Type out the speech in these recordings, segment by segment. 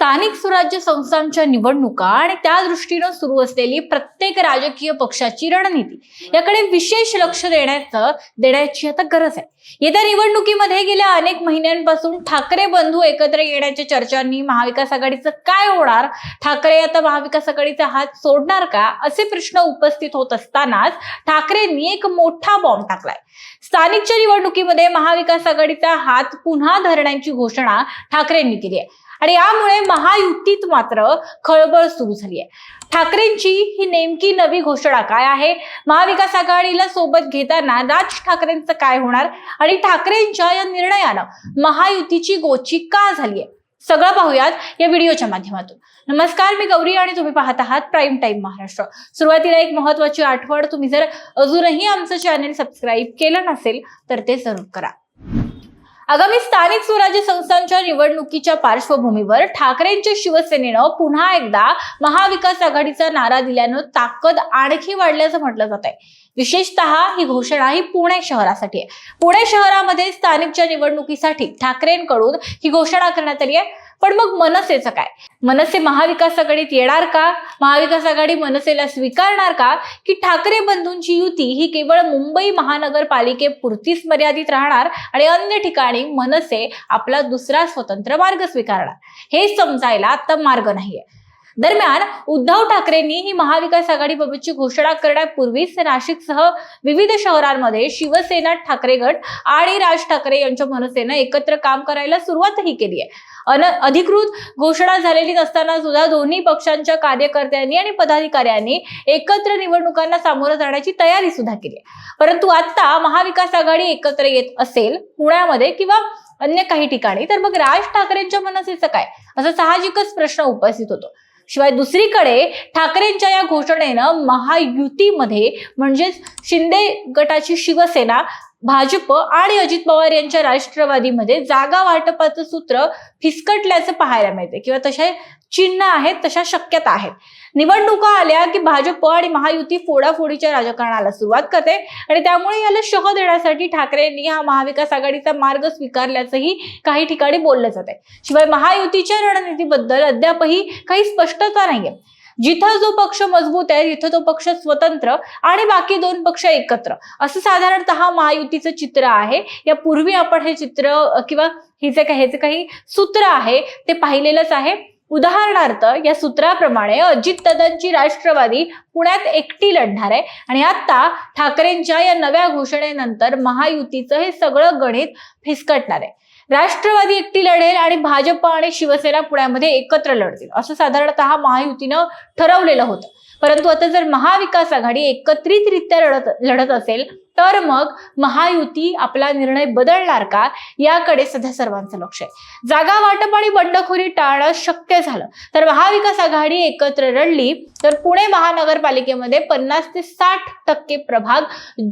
स्थानिक स्वराज्य संस्थांच्या निवडणुका आणि त्या दृष्टीनं सुरू असलेली प्रत्येक राजकीय पक्षाची रणनीती. याकडे विशेष लक्ष देण्याचं देण्याची आता गरज आहे. येत्या निवडणुकीमध्ये गेल्या अनेक महिन्यांपासून ठाकरे बंधू एकत्र येण्याच्या चर्चांनी महाविकास आघाडीचं काय होणार? ठाकरे आता महाविकास आघाडीचा हात सोडणार का? असे प्रश्न उपस्थित होत असतानाच ठाकरेंनी एक मोठा बॉम्ब टाकलाय. स्थानिकच्या निवडणुकीमध्ये महाविकास आघाडीचा हात पुन्हा धरण्याची घोषणा ठाकरेंनी केली आहे. आणि यामुळे महायुतीत मात्र खळबळ सुरू झाली आहे ठाकरेंची ही नेमकी नवी घोषणा काय आहे? महाविकास आघाडीला सोबत घेताना राज ठाकरेंचं काय होणार? आणि ठाकरेंच्या या निर्णयानं महायुतीची गोची का झाली आहे सगळं पाहूयात या व्हिडिओच्या माध्यमातून. नमस्कार मी गौरी आणि तुम्ही पाहत आहात प्राईम टाईम महाराष्ट्र. सुरुवातीला एक महत्वाची आठवण तुम्ही जर अजूनही आमचं चॅनेल सबस्क्राईब केलं नसेल तर ते जरूर करा. आगामी स्थानिक स्वराज्य संस्थांच्या निवडणुकीच्या पार्श्वभूमीवर ठाकरेंच्या शिवसेनेनं पुन्हा एकदा महाविकास आघाडीचा नारा दिल्यानं ताकद आणखी वाढल्याचं म्हटलं जात आहे विशेषतः ही घोषणा ही पुणे शहरासाठी आहे. पुणे शहरामध्ये स्थानिकच्या निवडणुकीसाठी ठाकरेंकडून ही घोषणा करण्यात आली आहे. पण मग मनसेचं काय? मनसे महाविकास आघाडीत येणार का? महाविकास आघाडी मनसेला स्वीकारणार का? की ठाकरे बंधूंची युती ही केवळ मुंबई महानगरपालिकेपुरतीच मर्यादित राहणार आणि अन्य ठिकाणी मनसे आपला दुसरा स्वतंत्र मार्ग स्वीकारणार? हे समजायला आता मार्ग नाहीये. दरम्यान उद्धव ठाकरेंनी ही महाविकास आघाडीबाबतची घोषणा करण्यापूर्वीच नाशिकसह विविध शहरांमध्ये शिवसेना ठाकरे गट आणि राज ठाकरे यांच्या मनसेनं एकत्र काम करायला सुरुवातही केली आहे. अन अधिकृत घोषणा झालेली नसताना सुद्धा दोन्ही पक्षांच्या कार्यकर्त्यांनी आणि पदाधिकाऱ्यांनी एकत्र निवडणुकांना सामोरं जाण्याची तयारी सुद्धा केली आहे. परंतु आता महाविकास आघाडी एकत्र येत असेल पुण्यामध्ये किंवा अन्य काही ठिकाणी तर मग राज ठाकरेंच्या मनसेचं काय? असा साहजिकच प्रश्न उपस्थित होतो. शिवाय दुसरीकडे ठाकरेंच्या या घोषणेनं महायुतीमध्ये म्हणजेच शिंदे गटाची शिवसेना भाजप आणि अजित पवार यांच्या राष्ट्रवादीमध्ये जागा वाटपाचं सूत्र फिसकटल्याचं पाहायला मिळते किंवा तशा चिन्ह आहेत तशा शक्यता आहेत. निवडणुका आल्या की भाजप आणि महायुती फोडाफोडीच्या राजकारणाला सुरुवात करते आणि त्यामुळे याला शह देण्यासाठी ठाकरेंनी हा महाविकास आघाडीचा मार्ग स्वीकारल्याचंही काही ठिकाणी बोललं जात आहे शिवाय महायुतीच्या रणनीतीबद्दल अद्यापही काही स्पष्टता नाहीये. जिथं जो पक्ष मजबूत आहे तिथं तो पक्ष स्वतंत्र आणि बाकी दोन पक्ष एकत्र. असं साधारणतः महायुतीचं चित्र आहे. यापूर्वी आपण हे चित्र किंवा हिचे काही ह्याचे काही सूत्र आहे ते पाहिलेलंच आहे. उदाहरणार्थ या सूत्राप्रमाणे अजित दादांची राष्ट्रवादी पुण्यात एकटी लढणार आहे. आणि आता ठाकरेंच्या या नव्या घोषणेनंतर महायुतीचं हे सगळं गणित फिसकटणार आहे. राष्ट्रवादी एकटी लढेल आणि भाजप आणि शिवसेना पुण्यामध्ये एकत्र लढतील. असं साधारणतः महायुतीनं ठरवलेलं होतं. परंतु आता जर महाविकास आघाडी एकत्रितरित्या लढत लढत असेल तर मग महायुती आपला निर्णय बदलणार का? याकडे सध्या सर्वांचं लक्ष आहे. जागा वाटप आणि बंडखोरी टाळणं शक्य झालं. तर महाविकास आघाडी एकत्र रडली तर पुणे महानगरपालिकेमध्ये पन्नास ते साठ टक्के प्रभाग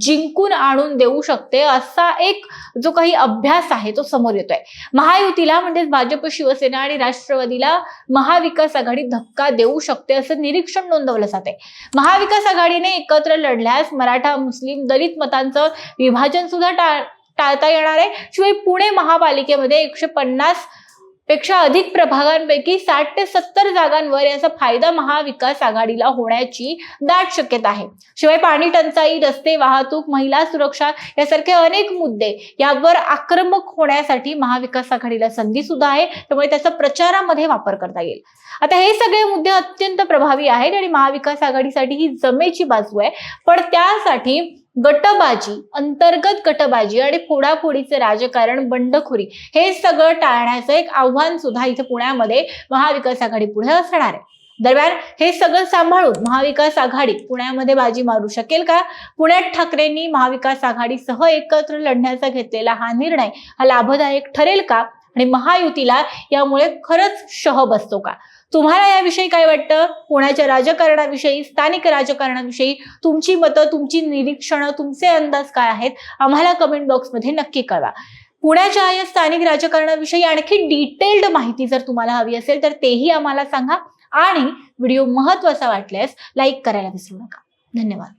जिंकून आणून देऊ शकते असा एक जो काही अभ्यास आहे तो समोर येतोय. महायुतीला म्हणजेच भाजप शिवसेना आणि राष्ट्रवादीला महाविकास आघाडी धक्का देऊ शकते असं निरीक्षण नोंदवलं जाते महाविकास आघाडीने एकत्र लढल्यास मराठा मुस्लिम दलित मत मतांचं विभाजन सुद्धा टाळ टाळता येणार आहे. शिवाय पुणे महापालिकेमध्ये एकशे पन्नासपेक्षा अधिक प्रभागांपैकी साठ ते सत्तर जागांवर याचा फायदा महाविकास आघाडीला होण्याची दाट शक्यता आहे. शिवाय पाणी टंचाई रस्ते वाहतूक महिला सुरक्षा यासारखे अनेक मुद्दे यावर आक्रमक होण्यासाठी महाविकास आघाडीला संधी सुद्धा आहे. त्यामुळे त्याचा प्रचारामध्ये वापर करता येईल. आता हे सगळे मुद्दे अत्यंत प्रभावी आहेत आणि महाविकास आघाडीसाठी ही जमेची बाजू आहे. पण त्यासाठी गटबाजी अंतर्गत गटबाजी आणि फोडाफोडीचे राजकारण बंडखोरी हे सगळं टाळण्याचं एक आव्हान सुद्धा इथे पुण्यामध्ये महाविकास आघाडी पुढे असणार आहे. दरम्यान हे सगळं सांभाळून महाविकास आघाडी पुण्यामध्ये बाजी मारू शकेल का? पुण्यात ठाकरेंनी महाविकास आघाडीसह एकत्र लढण्याचा घेतलेला हा निर्णय हा लाभदायक ठरेल का? आणि महायुतीला यामुळे खरंच शह बसतो का? तुम्हाला याविषयी काय वाटतं? पुण्याच्या राजकारणाविषयी स्थानिक राजकारणाविषयी? तुमची मतं तुमची निरीक्षणं तुमचे अंदाज काय आहेत? आम्हाला कमेंट बॉक्समध्ये नक्की कळवा. पुण्याच्या या स्थानिक राजकारणाविषयी आणखी डिटेल्ड माहिती जर तुम्हाला हवी असेल तर तेही आम्हाला सांगा. आणि व्हिडिओ महत्त्वाचा वाटल्यास लाईक करायला विसरू नका. धन्यवाद.